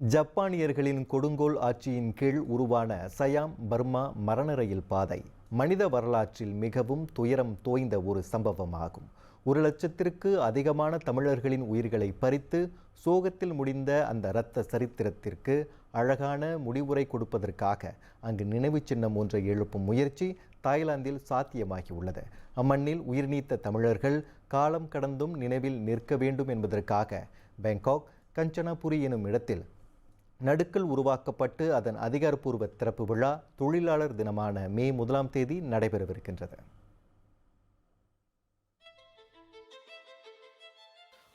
ஜப்பானியர்களின் கொடுங்கோல் ஆட்சியின் கீழ் உருவான சயாம் பர்மா மரண ரயில் பாதை மனித வரலாற்றில் மிகவும் துயரம் தோய்ந்த ஒரு சம்பவமாகும். ஒரு லட்சத்திற்கு அதிகமான தமிழர்களின் உயிர்களை பறித்து சோகத்தில் முடிந்த அந்த இரத்த சரித்திரத்திற்கு அழகான முடிவுரை கொடுப்பதற்காக அங்கு நினைவு சின்னம் ஒன்றை எழுப்பும் முயற்சி தாய்லாந்தில் சாத்தியமாகியுள்ளது. அம்மண்ணில் உயிர் நீத்த தமிழர்கள் காலம் கடந்தும் நினைவில் நிற்க வேண்டும் என்பதற்காக பேங்காக் கஞ்சனாபுரி எனும் இடத்தில் நடுக்கல் உருவாக்கப்பட்டு அதன் அதிகாரப்பூர்வ திறப்பு விழா தொழிலாளர் தினமான மே முதலாம் தேதி நடைபெறவிருக்கின்றது.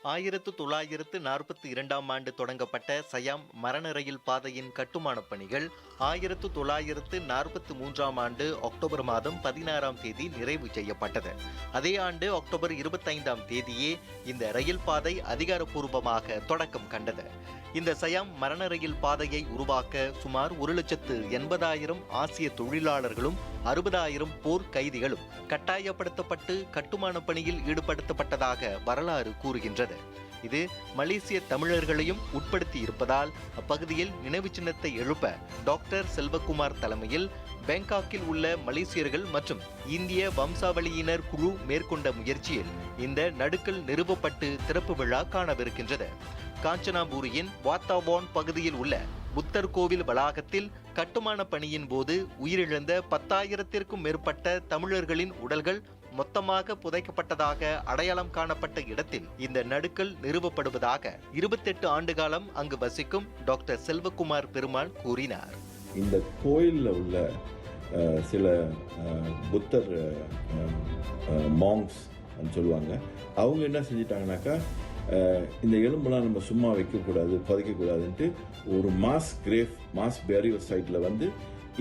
ஆயிரத்து தொள்ளாயிரத்து நாற்பத்தி இரண்டாம் ஆண்டு தொடங்கப்பட்ட சயாம் மரண ரயில் பாதையின் கட்டுமானப் பணிகள் ஆயிரத்து தொள்ளாயிரத்து நாற்பத்தி மூன்றாம் ஆண்டு அக்டோபர் மாதம் பதினாறாம் தேதி நிறைவு செய்யப்பட்டது. அதே ஆண்டு அக்டோபர் இருபத்தைந்தாம் தேதியே இந்த ரயில் பாதை அதிகாரப்பூர்வமாக தொடக்கம் கண்டது. இந்த சயாம் மரண ரயில் பாதையை உருவாக்க சுமார் ஒரு லட்சத்து எண்பதாயிரம் ஆசிய தொழிலாளர்களும் அறுபதாயிரம் போர் கைதிகளும் கட்டாயப்படுத்தப்பட்டு கட்டுமான பணியில் ஈடுபடுத்தப்பட்டதாக வரலாறு கூறுகின்றது. இது மலேசிய தமிழர்களையும் உட்படுத்தி இருப்பதால் அப்பகுதியில் நினைவு சின்னத்தை எழுப்ப டாக்டர் செல்வகுமார் தலைமையில் பேங்காக்கில் உள்ள மலேசியர்கள் மற்றும் இந்திய வம்சாவளியினர் குழு மேற்கொண்ட முயற்சியில் இந்த நடுக்கல் நிறுவப்பட்டு திறப்பு விழா காணவிருக்கின்றது. காஞ்சனாபூரியின் வாத்தாவான் பகுதியில் உள்ள புத்தர் கோவில் வளாகத்தில் கட்டுமான பணியின் போது உயிரிழந்த பத்தாயிரத்திற்கும் மேற்பட்ட தமிழர்களின் உடல்கள் மொத்தமாக புதைக்கப்பட்டதாக அடையாளம் காணப்பட்ட இடத்தில் இந்த நடுக்கல் நிறுவப்படுவதாக இருபத்தெட்டு ஆண்டு காலம் அங்கு வசிக்கும் டாக்டர் செல்வகுமார் பெருமாள் கூறினார். இந்த கோயிலில் உள்ள சில புத்தர் மாங்ஸ் சொல்லுவாங்க. அவங்க என்ன செஞ்சிட்டாங்கனாக்கா இந்த எலும்பெல்லாம் நம்ம சும்மா வைக்கக்கூடாது புதைக்கக்கூடாதுன்ட்டு ஒரு மாஸ் கிரேஃப் மாஸ் பேரியல் சைட்டில் வந்து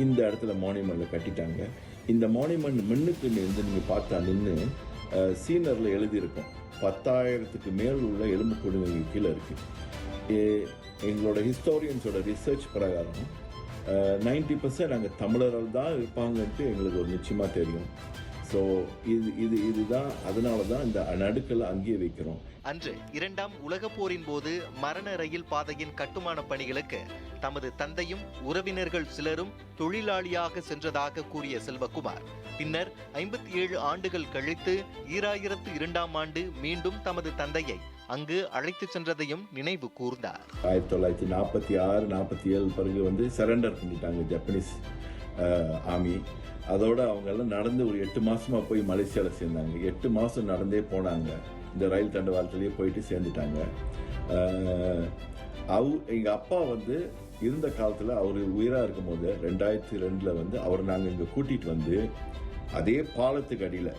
இந்த இடத்துல மானியமெண்ட்டில் கட்டிட்டாங்க. இந்த மானியமெண்ட் மின்னுக்கு இருந்து நீங்கள் பார்த்தா நின்று சீனரில் எழுதியிருக்கோம். பத்தாயிரத்துக்கு மேல் உள்ள எலும்பு கூடுங்க கீழே இருக்குது எங்களோட ஹிஸ்டோரியன்ஸோட ரிசர்ச் பிரகாரம் நைன்டி பர்சன்ட் அங்கே தமிழர்கள் தான் இருப்பாங்கன்ட்டு எங்களுக்கு ஒரு நிச்சயமாக தெரியும். ஸோ இது இது இதுதான் அதனால தான் இந்த நடுக்கலை அங்கேயே வைக்கிறோம். அன்று இரண்டாம் உலகப் போரின் போது மரண ரயில் பாதையின் கட்டுமான பணிகளுக்கு தமது தந்தையும் உறவினர்கள் சிலரும் தொழிலாளியாக சென்றதாக கூறிய செல்வகுமார் பின்னர் ஐம்பத்தி ஏழு ஆண்டுகள் கழித்து ஈராயிரத்து இரண்டாம் ஆண்டு மீண்டும் தமது தந்தையை அங்கு அழைத்துச் சென்றதையும் நினைவு கூர்ந்தார். ஆயிரத்தி தொள்ளாயிரத்தி நாற்பத்தி ஆறு நாற்பத்தி ஏழு பிறகு வந்து சரண்டர் பண்ணிட்டாங்க ஜப்பனீஸ் ஆமி. அதோடு அவங்கெல்லாம் நடந்து ஒரு எட்டு மாதமாக போய் மலேசியாவில் சேர்ந்தாங்க. எட்டு மாதம் நடந்தே போனாங்க. இந்த ரயில் தண்டவாளத்துலேயே போயிட்டு சேர்ந்துட்டாங்க. அவ் அவ அப்பா வந்து இருந்த காலத்தில் அவர் உயிராக இருக்கும் போது ரெண்டாயிரத்தி ரெண்டில் வந்து அவர் நாங்கள் இங்கே கூட்டிகிட்டு வந்து அதே பாலத்துக்கு அடியில்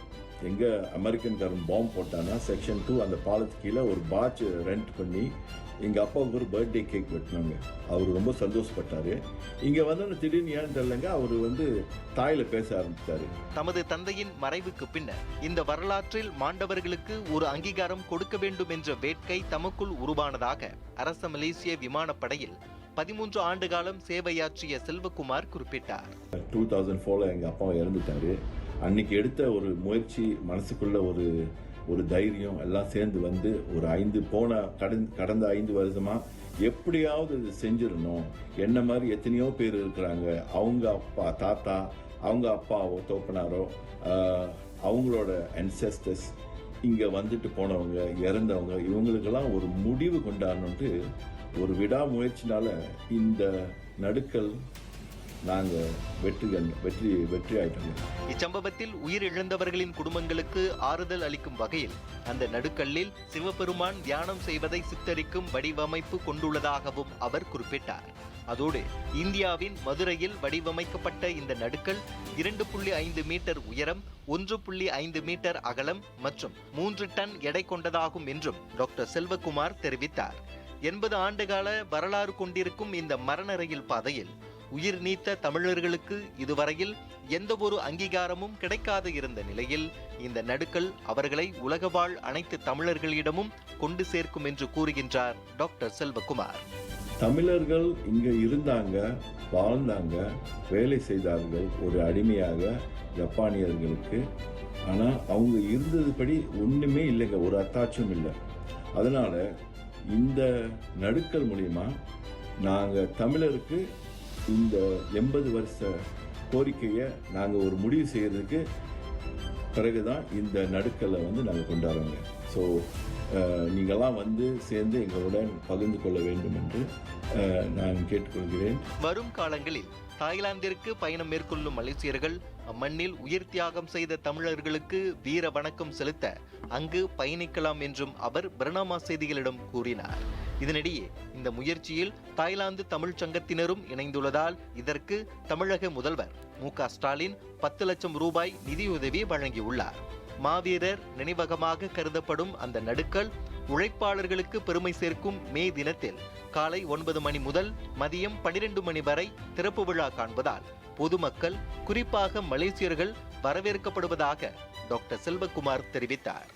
எங்க அமெரிக்கன்காரன் பாம்பு போட்டானா? செக்ஷன் டூ அந்த பாலத்துக்கு கீழே ஒரு பாட்ச் ரெண்ட் பண்ணி எங்க அப்பாவுக்கு ஒரு பர்த்டே கேக் வெட்டினாங்க. அவர் ரொம்ப சந்தோஷப்பட்டாரு. இங்க வந்து திடீர்னு ஏன்னு தெரியலங்க அவர் வந்து தாயில பேச ஆரம்பிச்சாரு தமது தந்தையின் மறைவுக்கு பின்னர் இந்த வரலாற்றில் மாண்டவர்களுக்கு ஒரு அங்கீகாரம் கொடுக்க வேண்டும் என்ற வேட்கை தமக்குள் உருவானதாக அரச மலேசிய விமானப்படையில் பதிமூன்று ஆண்டு காலம் சேவையாற்றிய செல்வகுமார் குறிப்பிட்டார். டூ தௌசண்ட் ஃபோரில் எங்கள் அப்பா இறந்துட்டாரு. அன்னைக்கு எடுத்த ஒரு முயற்சி மனசுக்குள்ள ஒரு ஒரு தைரியம் எல்லாம் சேர்ந்து வந்து ஒரு ஐந்து போன கடந் கடந்த ஐந்து வருஷமா எப்படியாவது இது செஞ்சிடணும். என்ன மாதிரி எத்தனையோ பேர் இருக்கிறாங்க. அவங்க அப்பா தாத்தா அவங்க அப்பாவோ தோப்பனாரோ அவங்களோட அன்செஸ்டர்ஸ் இங்கே வந்துட்டு போனவங்க இறந்தவங்க இவங்களுக்கெல்லாம் ஒரு முடிவு கொண்டாடணுன்ட்டு ஒரு விடாமுயற்சினால இந்த நடுக்கல் நாங்கள் வெற்றி வெற்றி வெற்றி ஆயிட்டோம். இச்சம்பவத்தில் உயிரிழந்தவர்களின் குடும்பங்களுக்கு ஆறுதல் அளிக்கும் வகையில் அந்த நடுக்கல்லில் சிவபெருமான் தியானம் செய்வதை சித்தரிக்கும் வடிவமைப்பு கொண்டுள்ளதாகவும் அவர் குறிப்பிட்டார். அதோடு இந்தியாவின் மதுரையில் வடிவமைக்கப்பட்ட இந்த நடுக்கல் இரண்டு புள்ளி ஐந்து மீட்டர் உயரம் ஒன்று புள்ளி ஐந்து மீட்டர் அகலம் மற்றும் மூன்று டன் எடை கொண்டதாகும் என்றும் டாக்டர் செல்வகுமார் தெரிவித்தார். எண்பது ஆண்டுகால வரலாறு கொண்டிருக்கும் இந்த மரண ரயில் பாதையில் உயிர் நீத்த தமிழர்களுக்கு இதுவரையில் எந்த ஒரு அங்கீகாரமும் கிடைக்காது இருந்த நிலையில் இந்த நடுக்கல் அவர்களை உலக வாழ் அனைத்து தமிழர்களிடமும் கொண்டு சேர்க்கும் என்று கூறுகின்றார் டாக்டர் செல்வகுமார். தமிழர்கள் இங்க இருந்தாங்க வாழ்ந்தாங்க வேலை செய்தார்கள் ஒரு அடிமையாக ஜப்பானியர்களுக்கு. ஆனால் அவங்க இருந்ததுபடி ஒன்றுமே இல்லைங்க ஒரு அத்தாட்சியும் இல்லை. அதனால் இந்த நடுக்கல் மூலிமா நாங்கள் தமிழருக்கு இந்த எண்பது வருஷ கோரிக்கையை நாங்கள் ஒரு முடிவு செய்கிறதுக்கு பிறகுதான் இந்த நடுக்கலை வந்து நாங்கள் கொண்டாடுறோங்க. ஸோ நீங்கள்லாம் வந்து சேர்ந்து எங்களுடன் பகிர்ந்து கொள்ள வேண்டும் என்று நான் கேட்டுக்கொள்கிறேன். வரும் காலங்களில் தாய்லாந்திற்கு பயணம் மேற்கொள்ளும் மலேசியர்கள் அம்மண்ணில் உயிர் தியாகம் செய்த தமிழர்களுக்கு வீர வணக்கம் செலுத்த அங்கு பயணிக்கலாம் என்றும் அவர் பிரணாமா செய்திகளிடம் கூறினார். இதனிடையே இந்த முயற்சியில் தாய்லாந்து தமிழ் சங்கத்தினரும் இணைந்துள்ளதால் இதற்கு தமிழக முதல்வர் மு ஸ்டாலின் பத்து லட்சம் ரூபாய் நிதியுதவி வழங்கியுள்ளார். மாவீரர் நினைவகமாக கருதப்படும் அந்த நடுக்கல் உழைப்பாளர்களுக்கு பெருமை சேர்க்கும் மே தினத்தில் காலை ஒன்பது மணி முதல் மதியம் பனிரெண்டு மணி வரை திறப்பு விழா காண்பதால் பொதுமக்கள் குறிப்பாக மலேசியர்கள் வரவேற்கப்படுவதாக டாக்டர் செல்வகுமார் தெரிவித்தார்.